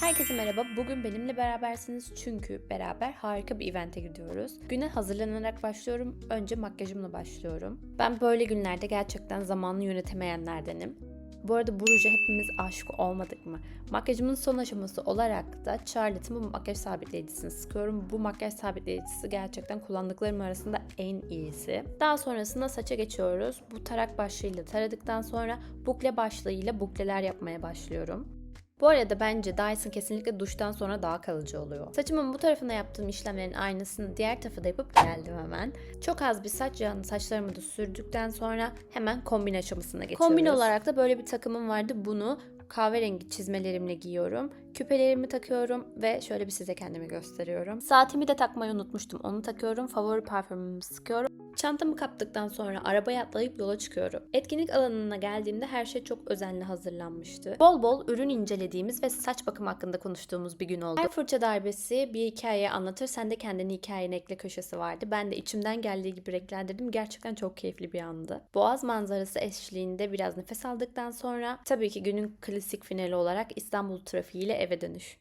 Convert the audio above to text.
Herkese merhaba. Bugün benimle berabersiniz çünkü beraber harika bir evente gidiyoruz. Güne hazırlanarak başlıyorum. Önce makyajımla başlıyorum. Ben böyle günlerde gerçekten zamanını yönetemeyenlerdenim. Bu arada bu ruja hepimiz aşık olmadık mı? Makyajımın son aşaması olarak da Charlotte'ın bu makyaj sabitleyicisini sıkıyorum. Bu makyaj sabitleyicisi gerçekten kullandıklarım arasında en iyisi. Daha sonrasında saça geçiyoruz. Bu tarak başlığıyla taradıktan sonra bukle başlığıyla bukleler yapmaya başlıyorum. Bu arada bence Dyson kesinlikle duştan sonra daha kalıcı oluyor. Saçımın bu tarafına yaptığım işlemlerin aynısını diğer tarafa da yapıp geldim hemen. Çok az bir saç yağını saçlarımı da sürdükten sonra hemen kombin aşamasına geçiyoruz. Kombin olarak da böyle bir takımım vardı. Bunu kahverengi çizmelerimle giyiyorum. Küpelerimi takıyorum ve şöyle bir size kendimi gösteriyorum. Saatimi de takmayı unutmuştum. Onu takıyorum. Favori parfümümü sıkıyorum. Çantamı kaptıktan sonra arabaya atlayıp yola çıkıyorum. Etkinlik alanına geldiğimde her şey çok özenli hazırlanmıştı. Bol bol ürün incelediğimiz ve saç bakım hakkında konuştuğumuz bir gün oldu. Her fırça darbesi bir hikaye anlatır. Sen de kendini hikayene ekle köşesi vardı. Ben de içimden geldiği gibi renklendirdim. Gerçekten çok keyifli bir andı. Boğaz manzarası eşliğinde biraz nefes aldıktan sonra tabii ki günün klasik finali olarak İstanbul trafiğiyle eve dönüş.